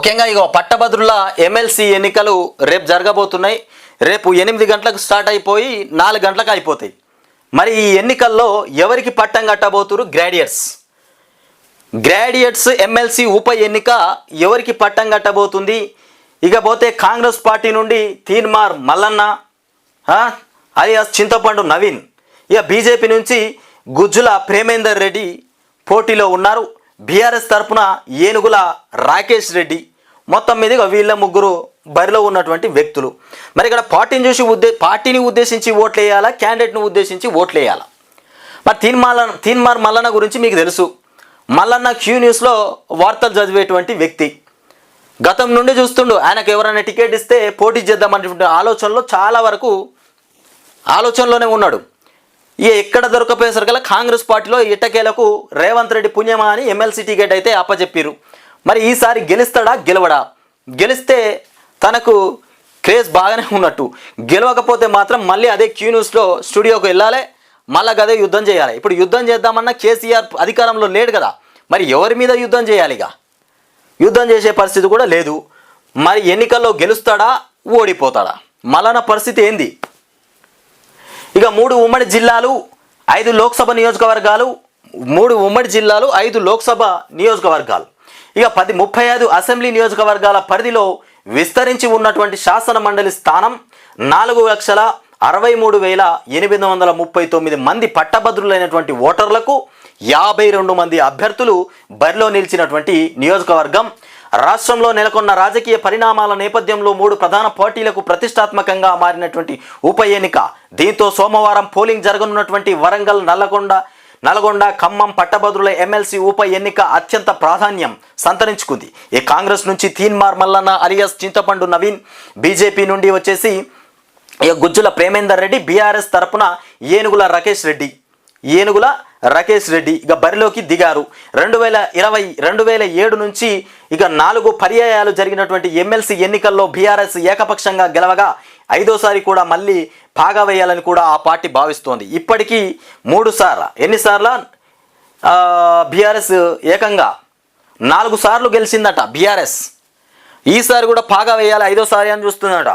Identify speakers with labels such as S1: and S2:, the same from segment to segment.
S1: ముఖ్యంగా ఇక పట్టభద్రుల ఎమ్మెల్సీ ఎన్నికలు రేపు జరగబోతున్నాయి. రేపు ఎనిమిది గంటలకు స్టార్ట్ అయిపోయి నాలుగు గంటలకు అయిపోతాయి. మరి ఈ ఎన్నికల్లో ఎవరికి పట్టం కట్టబోతురు? గ్రాడ్యుయేట్స్ గ్రాడ్యుయేట్స్ ఎమ్మెల్సీ ఉప ఎన్నిక ఎవరికి పట్టం కట్టబోతుంది? ఇకపోతే కాంగ్రెస్ పార్టీ నుండి తీన్మార్ మల్లన్న ఆ, అలియాస్ చింతపండు నవీన్ ఇక బీజేపీ నుంచి గుజ్జుల ప్రేమేందర్ రెడ్డి పోటీలో ఉన్నారు. బీఆర్ఎస్ తరపున ఏనుగుల రాకేష్ రెడ్డి. మొత్తం మీదుగా వీళ్ళ ముగ్గురు బరిలో ఉన్నటువంటి వ్యక్తులు. మరి ఇక్కడ పార్టీని చూసి ఉద్దే పార్టీని ఉద్దేశించి ఓట్లు వేయాలా క్యాండిడేట్ని ఉద్దేశించి ఓట్లు వేయాలా మరి తీన్మాల తీన్మార్ మల్లన్న గురించి మీకు తెలుసు. మల్లన్న క్యూ న్యూస్లో వార్తలు చదివేటువంటి వ్యక్తి. గతం నుండి చూస్తుండు ఆయనకు ఎవరైనా టికెట్ ఇస్తే పోటీ చేద్దామనేటువంటి ఆలోచనలో చాలా వరకు ఆలోచనలోనే ఉన్నాడు. ఇక ఎక్కడ దొరకపోయేసరికల్లా కాంగ్రెస్ పార్టీలో ఇటకేలకు రేవంత్ రెడ్డి పుణ్యమా అని ఎమ్మెల్సీ టికెట్ అయితే అప్పచెప్పారు మరి ఈసారి గెలుస్తాడా గెలవడా? గెలిస్తే తనకు క్రేజ్ బాగానే ఉన్నట్టు. గెలవకపోతే మాత్రం మళ్ళీ అదే క్యూ న్యూస్లో స్టూడియోకి వెళ్ళాలి మళ్ళీ అదే యుద్ధం చేయాలి. ఇప్పుడు యుద్ధం చేద్దామన్నా కేసీఆర్ అధికారంలో లేడు కదా మరి ఎవరి మీద యుద్ధం చేయాలి ఇక? యుద్ధం చేసే పరిస్థితి కూడా లేదు. మరి ఎన్నికల్లో గెలుస్తాడా ఓడిపోతాడా? మలన పరిస్థితి ఏంది? ఇక మూడు ఉమ్మడి జిల్లాలు ఐదు లోక్సభ నియోజకవర్గాలు మూడు ఉమ్మడి జిల్లాలు ఐదు లోక్సభ నియోజకవర్గాలు. ఇక పది ముప్పై ఐదు అసెంబ్లీ నియోజకవర్గాల పరిధిలో విస్తరించి ఉన్నటువంటి శాసన మండలి స్థానం నాలుగు లక్షల అరవై మూడు వేల ఎనిమిది వందల ముప్పై తొమ్మిది మంది పట్టభద్రులైనటువంటి ఓటర్లకు యాభై రెండు మంది అభ్యర్థులు బరిలో నిలిచినటువంటి నియోజకవర్గం. రాష్ట్రంలో నెలకొన్న రాజకీయ పరిణామాల నేపథ్యంలో మూడు ప్రధాన పార్టీలకు ప్రతిష్టాత్మకంగా మారినటువంటి ఉప ఎన్నిక. దీంతో సోమవారం పోలింగ్ జరగనున్నటువంటి వరంగల్ నల్లగొండ నల్గొండ ఖమ్మం పట్టభద్రుల ఎమ్మెల్సీ ఉప ఎన్నిక అత్యంత ప్రాధాన్యం సంతరించుకుంది. ఈ కాంగ్రెస్ నుంచి తీన్మార్ మల్లన్న అలియాస్ చింతపండు నవీన్ బీజేపీ నుండి వచ్చేసి ఈ గుజ్జుల ప్రేమేందర్ రెడ్డి బీఆర్ఎస్ తరపున ఏనుగుల రాకేష్ రెడ్డి. ఏనుగుల రాకేష్ రెడ్డి ఇక బరిలోకి దిగారు. రెండు వేల ఇరవై రెండు వేల ఏడు నుంచి ఇక నాలుగు పర్యాయాలు జరిగినటువంటి ఎమ్మెల్సీ ఎన్నికల్లో బీఆర్ఎస్ ఏకపక్షంగా గెలవగా ఐదోసారి కూడా మళ్ళీ బాగా వేయాలని కూడా ఆ పార్టీ భావిస్తోంది. ఇప్పటికీ మూడు సార్లు ఎన్నిసార్ల బీఆర్ఎస్ ఏకంగా నాలుగు సార్లు గెలిచిందట బీఆర్ఎస్. ఈసారి కూడా పాగా వేయాలి ఐదోసారి అని చూస్తుందట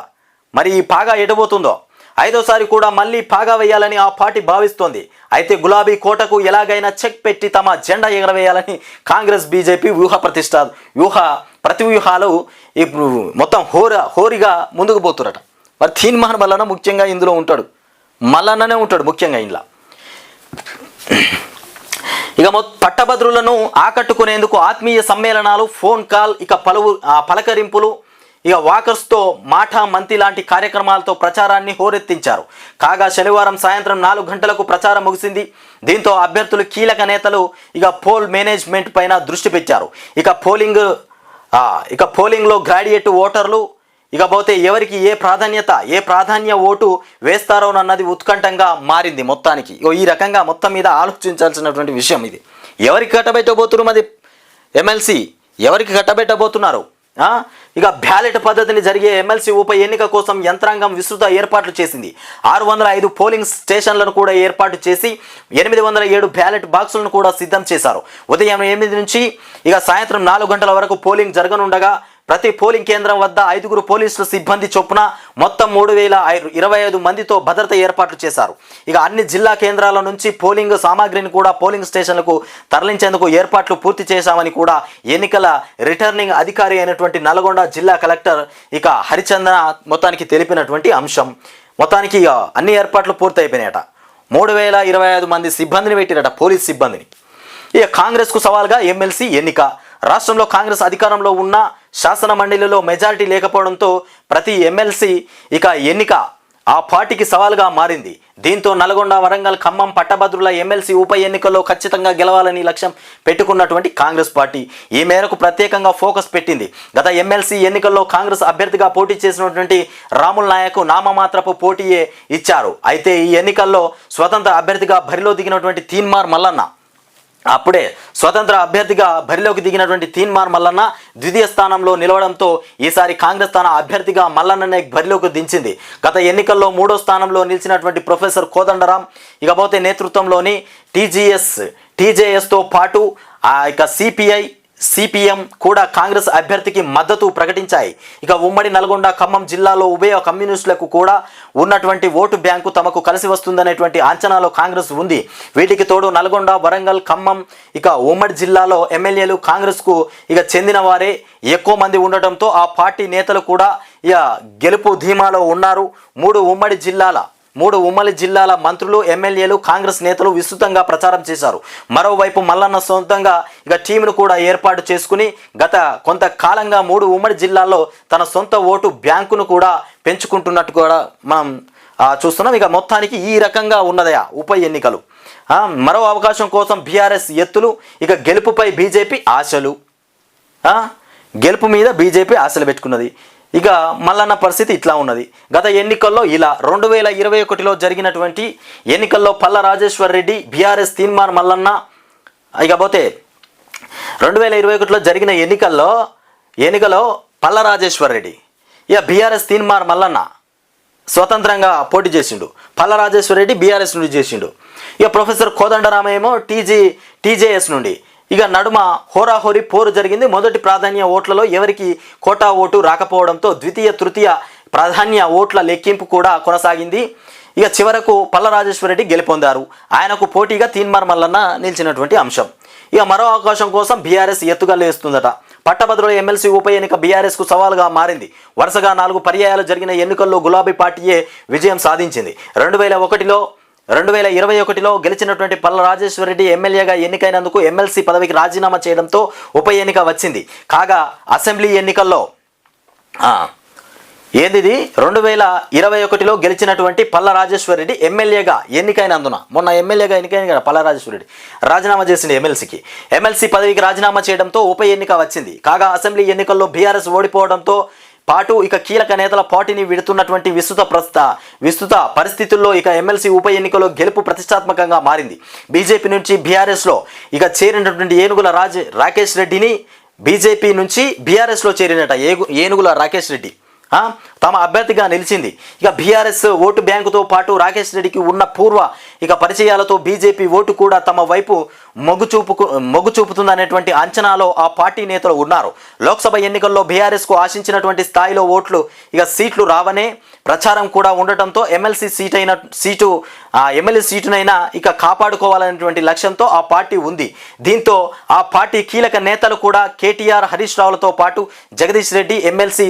S1: మరి ఈ పాగా ఎటుపోతుందో? ఐదోసారి కూడా మళ్ళీ పాగా వేయాలని ఆ పార్టీ భావిస్తోంది. అయితే గులాబీ కోటకు ఎలాగైనా చెక్ పెట్టి తమ జెండా ఎగరవేయాలని కాంగ్రెస్ బీజేపీ వ్యూహ ప్రతిష్ట వ్యూహ ప్రతి వ్యూహాలు ఇప్పుడు మొత్తం హోర హోరిగా ముందుకు పోతురట. మరి తీన్మాన్ మల్లన ముఖ్యంగా ఇందులో ఉంటాడు. మల్లన్ననే ఉంటాడు ముఖ్యంగా ఇందులో. ఇక పట్టభద్రులను ఆకట్టుకునేందుకు ఆత్మీయ సమ్మేళనాలు ఫోన్ కాల్ ఇక పలువు పలకరింపులు ఇక వాకర్స్తో మాఠా మంతి లాంటి కార్యక్రమాలతో ప్రచారాన్ని హోరెత్తించారు. కాగా శనివారం సాయంత్రం నాలుగు గంటలకు ప్రచారం ముగిసింది. దీంతో అభ్యర్థులు కీలక నేతలు ఇక పోల్ మేనేజ్మెంట్ పైన దృష్టి పెట్టారు. ఇక పోలింగ్ ఇక పోలింగ్లో గ్రాడ్యుయేట్ ఓటర్లు ఇకపోతే ఎవరికి ఏ ప్రాధాన్యత ఏ ప్రాధాన్య ఓటు వేస్తారోనన్నది ఉత్కంఠంగా మారింది మొత్తానికి. ఇగో ఈ రకంగా మొత్తం మీద ఆలోచించాల్సినటువంటి విషయం ఇది. ఎవరికి కట్టబెట్టబోతున్నారు మరి ఎమ్మెల్సీ? ఎవరికి కట్టబెట్టబోతున్నారు? ఇక బ్యాలెట్ పద్ధతిని జరిగే ఎమ్మెల్సీ ఉప ఎన్నిక కోసం యంత్రాంగం విస్తృత ఏర్పాట్లు చేసింది. ఆరు వందల ఐదు పోలింగ్ స్టేషన్లను కూడా ఏర్పాటు చేసి ఎనిమిది వందల ఏడు బ్యాలెట్ బాక్సులను కూడా సిద్ధం చేశారు. ఉదయం ఎనిమిది నుంచి ఇక సాయంత్రం నాలుగు గంటల వరకు పోలింగ్ జరగనుండగా ప్రతి పోలింగ్ కేంద్రం వద్ద ఐదుగురు పోలీసుల సిబ్బంది చొప్పున మొత్తం మూడు వేల ఇరవై ఐదు మందితో భద్రత ఏర్పాట్లు చేశారు. ఇక అన్ని జిల్లా కేంద్రాల నుంచి పోలింగ్ సామాగ్రిని కూడా పోలింగ్ స్టేషన్లకు తరలించేందుకు ఏర్పాట్లు పూర్తి చేశామని కూడా ఎన్నికల రిటర్నింగ్ అధికారి అయినటువంటి నల్గొండ జిల్లా కలెక్టర్ ఇక హరిచందన మొత్తానికి తెలిపినటువంటి అంశం. మొత్తానికి ఇక అన్ని ఏర్పాట్లు పూర్తయిపోయినాయట. మూడు వేల ఇరవై ఐదు మంది సిబ్బందిని పెట్టినట పోలీస్ సిబ్బందిని. ఇక కాంగ్రెస్కు సవాల్గా ఎమ్మెల్సీ ఎన్నిక. రాష్ట్రంలో కాంగ్రెస్ అధికారంలో ఉన్న శాసన మండలిలో మెజారిటీ లేకపోవడంతో ప్రతి ఎమ్మెల్సీ ఇక ఎన్నిక ఆ పార్టీకి సవాల్గా మారింది. దీంతో నల్గొండ వరంగల్ ఖమ్మం పట్టభద్రుల ఎమ్మెల్సీ ఉప ఎన్నికల్లో ఖచ్చితంగా గెలవాలని లక్ష్యం పెట్టుకున్నటువంటి కాంగ్రెస్ పార్టీ ఈ మేరకు ప్రత్యేకంగా ఫోకస్ పెట్టింది. గత ఎమ్మెల్సీ ఎన్నికల్లో కాంగ్రెస్ అభ్యర్థిగా పోటీ చేసినటువంటి రాముల్ నాయక్ నామమాత్రపు పోటీయే ఇచ్చారు. అయితే ఈ ఎన్నికల్లో స్వతంత్ర అభ్యర్థిగా బరిలో దిగినటువంటి తీన్మార్ మల్లన్న అప్పుడే స్వతంత్ర అభ్యర్థిగా బరిలోకి దిగినటువంటి తీన్మార్ మల్లన్న ద్వితీయ స్థానంలో నిలవడంతో ఈసారి కాంగ్రెస్ తన అభ్యర్థిగా మల్లన్ననే బరిలోకి దించింది. గత ఎన్నికల్లో మూడో స్థానంలో నిలిచినటువంటి ప్రొఫెసర్ కోదండరాం ఇకపోతే నేతృత్వంలోని టీజీఎస్ టీజేఎస్తో పాటు ఆ ఇక సిపిఐ సిపిఎం కూడా కాంగ్రెస్ అభ్యర్థికి మద్దతు ప్రకటించాయి. ఇక ఉమ్మడి నల్గొండ ఖమ్మం జిల్లాలో ఉభయ కమ్యూనిస్టులకు కూడా ఉన్నటువంటి ఓటు బ్యాంకు తమకు కలిసి వస్తుందనేటువంటి అంచనాలో కాంగ్రెస్ ఉంది. వీటికి తోడు నల్గొండ వరంగల్ ఖమ్మం ఇక ఉమ్మడి జిల్లాలో ఎమ్మెల్యేలు కాంగ్రెస్కు ఇక చెందిన వారే ఎక్కువ మంది ఉండటంతో ఆ పార్టీ నేతలు కూడా ఇక గెలుపు ధీమాలో ఉన్నారు. మూడు ఉమ్మడి జిల్లాల మూడు ఉమ్మడి జిల్లాల మంత్రులు ఎమ్మెల్యేలు కాంగ్రెస్ నేతలు విస్తృతంగా ప్రచారం చేశారు. మరోవైపు మల్లన్న సొంతంగా ఇక టీంను కూడా ఏర్పాటు చేసుకుని గత కొంతకాలంగా మూడు ఉమ్మడి జిల్లాల్లో తన సొంత ఓటు బ్యాంకును కూడా పెంచుకుంటున్నట్టు కూడా మనం చూస్తున్నాం. ఇక మొత్తానికి ఈ రకంగా ఉన్నదయా ఉప ఎన్నికలు. మరో అవకాశం కోసం బీఆర్ఎస్ ఎత్తులు ఇక గెలుపుపై బీజేపీ ఆశలు. గెలుపు మీద బీజేపీ ఆశలు పెట్టుకున్నది. ఇక మల్లన్న పరిస్థితి ఇట్లా ఉన్నది. గత ఎన్నికల్లో ఇలా రెండు వేల ఇరవై ఒకటిలో జరిగినటువంటి ఎన్నికల్లో పల్ల రాజేశ్వర్ రెడ్డి బీఆర్ఎస్ తీన్మార్ మల్లన్న ఇకపోతే రెండు వేల ఇరవై ఒకటిలో జరిగిన ఎన్నికల్లో ఎన్నికలో పల్ల రాజేశ్వర్ రెడ్డి. ఇక బీఆర్ఎస్ తీన్మార్ మల్లన్న స్వతంత్రంగా పోటీ చేసిండు. పల్ల రాజేశ్వర్ రెడ్డి బీఆర్ఎస్ నుండి చేసిండు. ఇక ప్రొఫెసర్ కోదండరామ ఏమో టీజీ టీజేఎస్ నుండి. ఇక నడుమ హోరాహోరీ పోరు జరిగింది. మొదటి ప్రాధాన్య ఓట్లలో ఎవరికి కోటా ఓటు రాకపోవడంతో ద్వితీయ తృతీయ ప్రాధాన్య ఓట్ల లెక్కింపు కూడా కొనసాగింది. ఇక చివరకు పల్లరాజేశ్వరరెడ్డి రెడ్డి గెలుపొందారు. ఆయనకు పోటీగా తీన్మార్ మల్లన్న నిలిచినటువంటి అంశం. ఇక మరో అవకాశం కోసం బీఆర్ఎస్ ఎత్తుగా లేస్తుందట పట్టభద్రుల ఎమ్మెల్సీ ఉప ఎన్నిక బీఆర్ఎస్కు సవాలుగా మారింది. వరుసగా నాలుగు పర్యాయాలు జరిగిన ఎన్నికల్లో గులాబీ పార్టీయే విజయం సాధించింది. రెండు వేల ఒకటిలో రెండు వేల ఇరవై ఒకటిలో గెలిచినటువంటి పల్ల రాజేశ్వర రెడ్డి ఎమ్మెల్యేగా ఎన్నికైనందుకు ఎమ్మెల్సీ పదవికి రాజీనామా చేయడంతో ఉప ఎన్నిక వచ్చింది. కాగా అసెంబ్లీ ఎన్నికల్లో ఏందిది? రెండు వేల ఇరవై ఒకటిలో గెలిచినటువంటి పల్ల రాజేశ్వర రెడ్డి ఎమ్మెల్యేగా ఎన్నికైనందున మొన్న ఎమ్మెల్యేగా ఎన్నికైన కదా పల్ల రాజేశ్వర రెడ్డి రాజీనామా చేసింది ఎమ్మెల్సీకి. ఎమ్మెల్సీ పదవికి రాజీనామా చేయడంతో ఉప ఎన్నిక వచ్చింది. కాగా అసెంబ్లీ ఎన్నికల్లో బీఆర్ఎస్ ఓడిపోవడంతో పాటు ఇక కీలక నేతల పార్టీని విడుతున్నటువంటి విస్తృత ప్రస్తుత విస్తృత పరిస్థితుల్లో ఇక ఎమ్మెల్సీ ఉప ఎన్నికలో గెలుపు ప్రతిష్టాత్మకంగా మారింది. బీజేపీ నుంచి బీఆర్ఎస్లో ఇక చేరినటువంటి ఏనుగుల రాజ రాకేష్ రెడ్డిని బీజేపీ నుంచి బీఆర్ఎస్లో చేరినట ఏగు ఏనుగుల రాకేష్ రెడ్డి. తమ అభ్యర్థిగా నిలిచింది. ఇక బీఆర్ఎస్ ఓటు బ్యాంకుతో పాటు రాకేష్ రెడ్డికి ఉన్న పూర్వ ఇక పరిచయాలతో బీజేపీ ఓటు కూడా తమ వైపు మొగ్గు చూపుకు మొగ్గు చూపుతుందనేటువంటి అంచనాలో ఆ పార్టీ నేతలు ఉన్నారు. లోక్సభ ఎన్నికల్లో బీఆర్ఎస్కు ఆశించినటువంటి స్థాయిలో ఓట్లు ఇక సీట్లు రావనే ప్రచారం కూడా ఉండటంతో ఎమ్మెల్సీ సీట్ అయిన సీటు ఆ ఎమ్మెల్యే సీటునైనా ఇక కాపాడుకోవాలనేటువంటి లక్ష్యంతో ఆ పార్టీ ఉంది. దీంతో ఆ పార్టీ కీలక నేతలు కూడా కేటీఆర్ హరీష్ రావులతో పాటు Jagadish Reddy MLC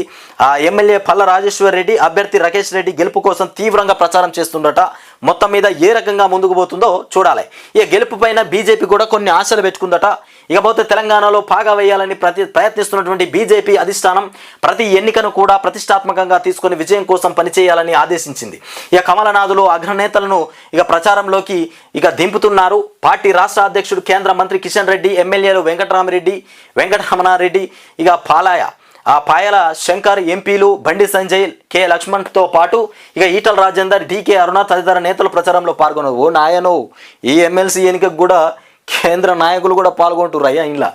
S1: MLA MLA Palla Rajeshwar Reddy అభ్యర్థి రకేష్ రెడ్డి గెలుపు కోసం తీవ్రంగా ప్రచారం చేస్తుండట మొత్తం మీద ఏ రకంగా ముందుకు పోతుందో చూడాలి. ఇక గెలుపు పైన బీజేపీ కూడా కొన్ని ఆశలు పెట్టుకుందట. ఇకపోతే తెలంగాణలో పాగా వేయాలని ప్రతి ప్రయత్నిస్తున్నటువంటి బీజేపీ అధిష్టానం ప్రతి ఎన్నికను కూడా ప్రతిష్టాత్మకంగా తీసుకుని విజయం కోసం పనిచేయాలని ఆదేశించింది. ఇక కమలనాథులు అగ్రనేతలను ఇక ప్రచారంలోకి ఇక దింపుతున్నారు. పార్టీ రాష్ట్ర అధ్యక్షుడు కేంద్ర మంత్రి కిషన్ రెడ్డి ఎమ్మెల్యేలు వెంకటరామరెడ్డి వెంకటరమణారెడ్డి ఇక పాలాయ ఆ పాయల శంకర్ ఎంపీలు బండి సంజయ్ కె. లక్ష్మణ్తో పాటు ఇక ఈటల రాజేందర్ డీకే అరుణ తదితర నేతలు ప్రచారంలో పాల్గొన్నారు. ఓ నాయనో ఈ ఎమ్మెల్సీ ఎన్నికకు కూడా కేంద్ర నాయకులు కూడా పాల్గొంటున్నారు అయ్యా ఇంట్లో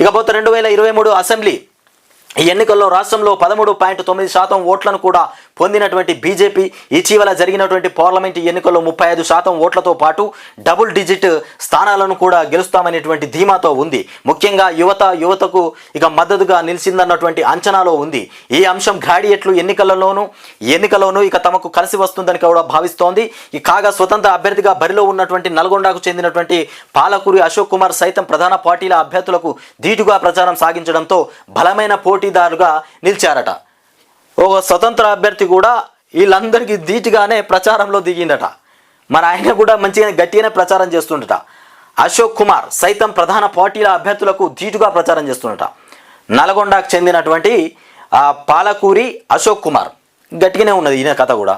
S1: ఇకపోతే రెండు వేల ఇరవై మూడు అసెంబ్లీ ఈ ఎన్నికల్లో రాష్ట్రంలో పదమూడు పాయింట్ తొమ్మిది శాతం ఓట్లను కూడా పొందినటువంటి బీజేపీ ఇటీవల జరిగినటువంటి పార్లమెంట్ ఎన్నికల్లో ముప్పై ఐదు శాతం ఓట్లతో పాటు డబుల్ డిజిట్ స్థానాలను కూడా గెలుస్తామనేటువంటి ధీమాతో ఉంది. ముఖ్యంగా యువత యువతకు ఇక మద్దతుగా నిలిచిందన్నటువంటి అంచనాలో ఉంది. ఈ అంశం గ్రాడియట్లు ఎన్నికలలోనూ ఎన్నికలోనూ ఇక తమకు కలిసి వస్తుందని కూడా భావిస్తోంది. ఈ కాగా స్వతంత్ర అభ్యర్థిగా బరిలో ఉన్నటువంటి నల్గొండకు చెందినటువంటి పాలకూరి అశోక్ కుమార్ సైతం ప్రధాన పార్టీల అభ్యర్థులకు ధీటుగా ప్రచారం సాగించడంతో బలమైన పోటీదారుగా నిలిచారట. ఒక స్వతంత్ర అభ్యర్థి కూడా వీళ్ళందరికీ ధీటుగానే ప్రచారంలో దిగిందట. మరి ఆయన కూడా మంచిగా గట్టిగానే ప్రచారం చేస్తుండట. అశోక్ కుమార్ సైతం ప్రధాన పార్టీల అభ్యర్థులకు ధీటుగా ప్రచారం చేస్తుండట. నల్గొండకు చెందినటువంటి పాలకూరి అశోక్ కుమార్. గట్టిగానే ఉన్నది ఈయన కథ కూడా.